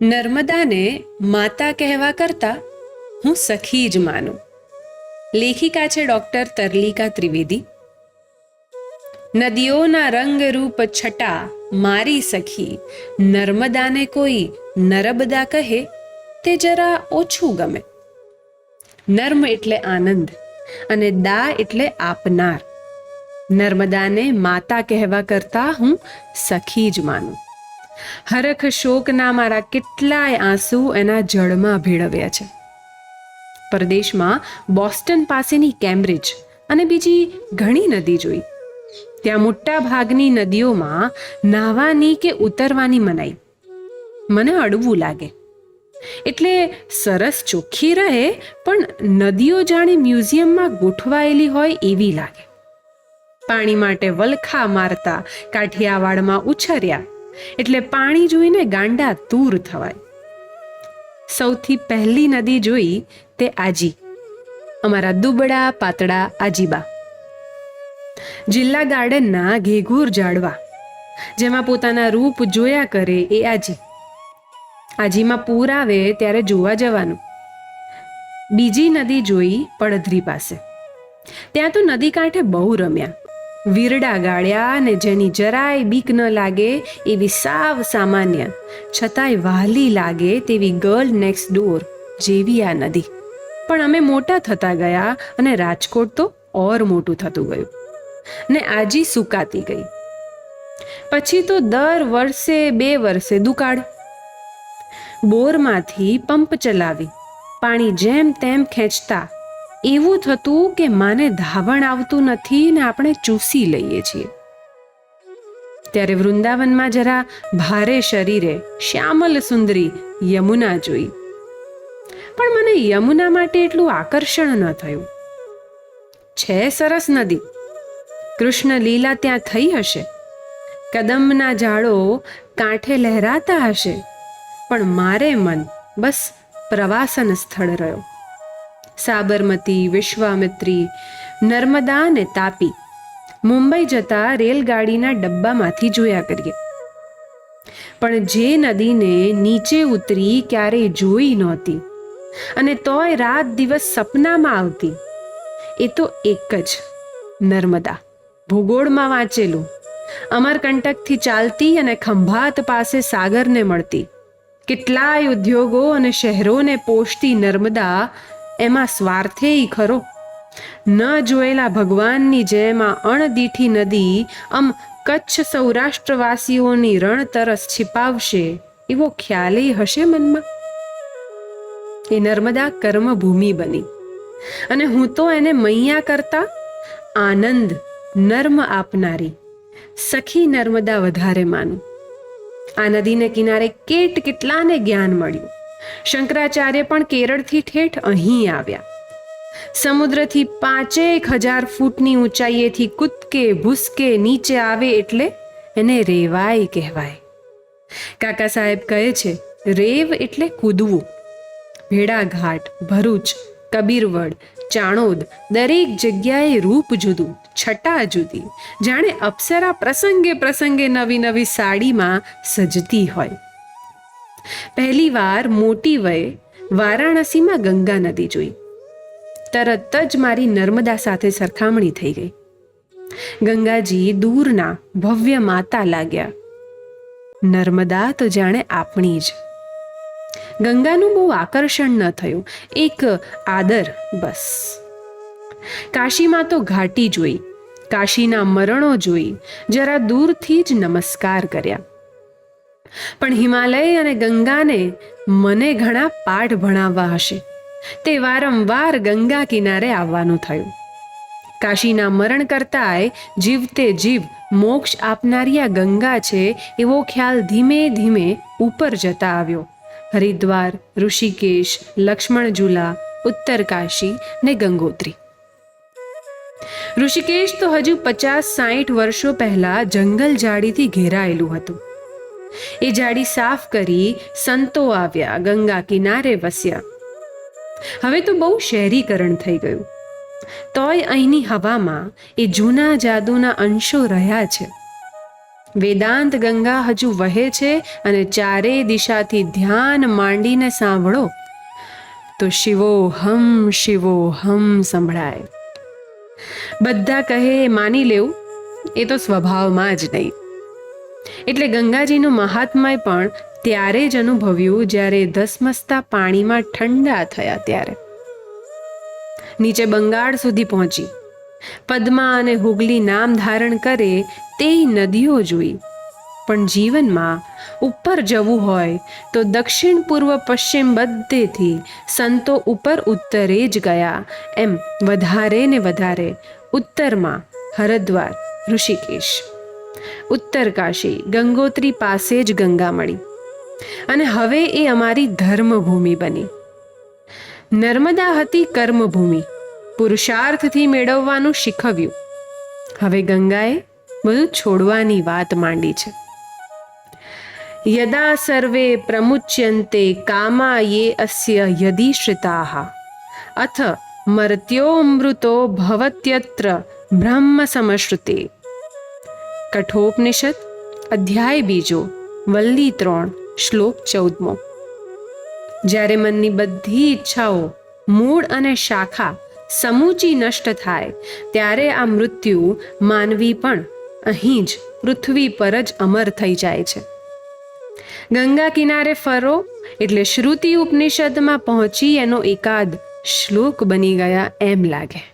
નર્મદાને માતા કહેવા કરતા હું સખી જ માનું. લેખિકા છે ડોક્ટર તરલિકા ત્રિવેદી. નદીઓના રંગ રૂપ છટા મારી સખી, નર્મદાને કોઈ નર્મદા કહે તે જરા ઓછું ગમે. નર્મ એટલે આનંદ અને દા એટલે આપનાર. નર્મદાને માતા કહેવા કરતા હું સખી જ માનું. હરખ શોકના મારા કેટલાય આંસુ એના જળમાં ભેળવ્યા છે. પરદેશમાં બોસ્ટન પાસેની કેમ્બ્રિજ અને બીજી ઘણી નદી જોઈ. ત્યાં મોટા ભાગની નદીઓમાં નાહવાની કે ઉતરવાની મનાઈ. મને અડવું લાગે. એટલે સરસ ચોખ્ખી રહે, પણ નદીઓ જાણે મ્યુઝિયમમાં ગોઠવાયેલી હોય એવી લાગે. પાણી માટે વલખા મારતા કાઠિયાવાડમાં ઉછર્યા. એટલે પાણી જોઈને ગાંડા તૂર થવાય. સૌથી પહેલી નદી જોઈ તે આજી. અમારા દુબળા પાતળા આજીબા. જિલ્લા ગાર્ડનના ઘેઘૂર ઝાડવા, જેમાં પોતાના રૂપ જોયા કરે એ આજી. આજીમાં પૂર આવે ત્યારે જોવા જવાનું. બીજી નદી જોઈ પડધરી પાસે. ત્યાં તો નદી કાંઠે બહુ રમ્યા. વીરડા ગાળ્યા અને જેની જરાય બીક ન લાગે એવી સાવ સામાન્ય. છતાંય વહાલી લાગે તેવી ગર્લ નેક્સ્ટ ડોર જેવી આ નદી. પણ અમે મોટા થતા ગયા અને રાજકોટ તો ઓર મોટું થતું ગયું. ને આજી સુકાતી ગઈ. પછી તો દર વર્ષે બે વર્ષે દુકાળ. બોરમાંથી પંપ ચલાવી, પાણી જેમ તેમ ખેંચતા એવું થતું કે માને ધાવણ આવતું નથી ને આપણે ચૂસી લઈએ છીએ. ત્યારે વૃંદાવનમાં જરા ભારે શરીરે શ્યામલ સુંદરી યમુના જોઈ. પણ મને યમુના માટે એટલું આકર્ષણ ન થયું. છે સરસ નદી. કૃષ્ણ લીલા ત્યાં થઈ હશે. કદમના ઝાડો કાંઠે લહેરાતા હશે. પણ મારે મન બસ પ્રવાસન સ્થળ રહ્યો. સાબરમતી, વિશ્વામિત્રી, નર્મદા અને તાપી મુંબઈ જતા રેલગાડીના ડબ્બામાંથી જોયા કરીએ. પણ જે નદીને નીચે ઉતરી ક્યારેય જોઈ નહોતી અને તોય રાત દિવસ સપનામાં આવતી. એ તો એક જ નર્મદા. ભૂગોળમાં વાંચેલું. અમરકંટકથી ચાલતી અને ખંભાત પાસે સાગરને મળતી. કેટલાય ઉદ્યોગો અને શહેરોને પોષતી નર્મદા એમાં સ્વાર્થેય ખરો. ન જોયેલા ભગવાનની આ અણદીઠી નદી આમ કચ્છ સૌરાષ્ટ્રવાસીઓની રણ તરસ છિપાવશે એવો ખ્યાલેય હશે મનમાં? એ નર્મદા કર્મભૂમિ બની. અને હું તો એને મૈયા કરતા આનંદ, નર્મ આપનારી, સખી નર્મદા વધારે માનું. આ નદીને કિનારે કેટ કેટલાને જ્ઞાન મળ્યું. શંકરાચાર્ય પણ કેરળથી ઠેઠ અહીં આવ્યા. સમુદ્રથી પાંચેક હજાર ફૂટની ઊંચાઈએથી કૂદકે, ભૂસકે નીચે આવે એટલે એને રેવાય કહેવાય. કાકા સાહેબ કહે છે, રેવ એટલે કૂદવું. ભેડાઘાટ ભરૂચ, કબીરવડ, ચાણોદ દરેક જગ્યાએ રૂપ જુદું, છટા જુદી. જાણે અપ્સરા પ્રસંગે પ્રસંગે નવી નવી સાડીમાં સજતી હોય. પહેલી વાર મોટી વયે વારાણસીમાં ગંગા નદી જોઈ. તરત જ મારી નર્મદા સાથે સરખામણી થઈ ગઈ. ગંગાજી દૂરના ભવ્ય માતા લાગ્યા. નર્મદા તો જાણે આપણી જ. ગંગાનું બહુ આકર્ષણ ન થયું, એક આદર બસ. કાશીમાં તો ઘાટી જોઈ, કાશીના મરણો જોઈ, જરા દૂરથી જ નમસ્કાર કર્યા. પણ હિમાલય અને ગંગાને મને ઘણા પાઠ ભણાવવા હશે. તે વારંવાર ગંગા કિનારે આવવાનું થયું. કાશીના મરણ કરતાંય જીવતે જીવ મોક્ષ આપનારી આ ગંગા છે એવો ખ્યાલ ધીમે ધીમે ઉપર જતા આવ્યો. હરિદ્વાર, ઋષિકેશ, લક્ષ્મણ ઝુલા, ઉત્તરકાશી ને ગંગોત્રી. ઋષિકેશ તો હજુ પચાસ સાઠ વર્ષો પહેલા જંગલ ઝાડીથી ઘેરાયેલું હતું. એ જાડી સાફ કરી સંતો આવ્યા, ગંગા કિનારે વસ્યા. હવે તો બહુ શહેરીકરણ થઈ ગયું. તોય અહીંની હવામાં એ જૂના જાદુના અંશો રહ્યા છે. વેદાંત ગંગા હજુ વહે છે અને ચારે દિશાથી ધ્યાન માંડીને સાંભળો. તો શિવો હમ શિવો હમ સંભળાય. બધા કહે, માની લેવું, એ તો સ્વભાવમાં જ નહીં. એટલે ગંગાજીનું મહાત્મય પણ ત્યારે જ અનુભવ્યું જ્યારે ધસમસતા પાણીમાં ઠંડા થયા ત્યારે. નીચે બંગાળ સુધી પહોંચી. પદ્મા અને હુગલી નામ ધારણ કરે તે નદીઓ જોઈ. પણ જીવનમાં ઉપર જવું હોય તો દક્ષિણ પૂર્વ પશ્ચિમ બધેથી સંતો ઉપર ઉત્તરે જ ગયા. એમ વધારે ને વધારે ઉત્તરમાં હરદ્વાર, ઋષિકેશ. ઉત્તર કાશી, ગંગોત્રી પાસે જ ગંગા મળી. અને હવે એ અમારી ધર્મભૂમિ બની. નર્મદા હતી કર્મભૂમિ, પુરુષાર્થથી મેળવવાનું શીખવ્યું. હવે ગંગાએ બધું છોડવાની વાત માંડી છે. યદા સર્વે પ્રમુચ્યંતે કામા યે અસ્ય યદીશ્રિતા. અથ મર્ત્યોમૃતો ભવત્યત્ર બ્રહ્મ સમશ્રુતે કઠોપનિષદ, અધ્યાય બીજો, વલ્લી ત્રણ, શ્લોક ચૌદમો. જ્યારે મનની બધી ઈચ્છાઓ મૂળ અને શાખા સમૂચી નષ્ટ થાય, ત્યારે આ મૃત્યુ માનવી પણ અહીં જ પૃથ્વી પર જ અમર થઈ જાય છે. ગંગા કિનારે ફરો, એટલે શ્રુતિ ઉપનિષદમાં પહોંચી એનો એકાદ શ્લોક બની ગયા એમ લાગે.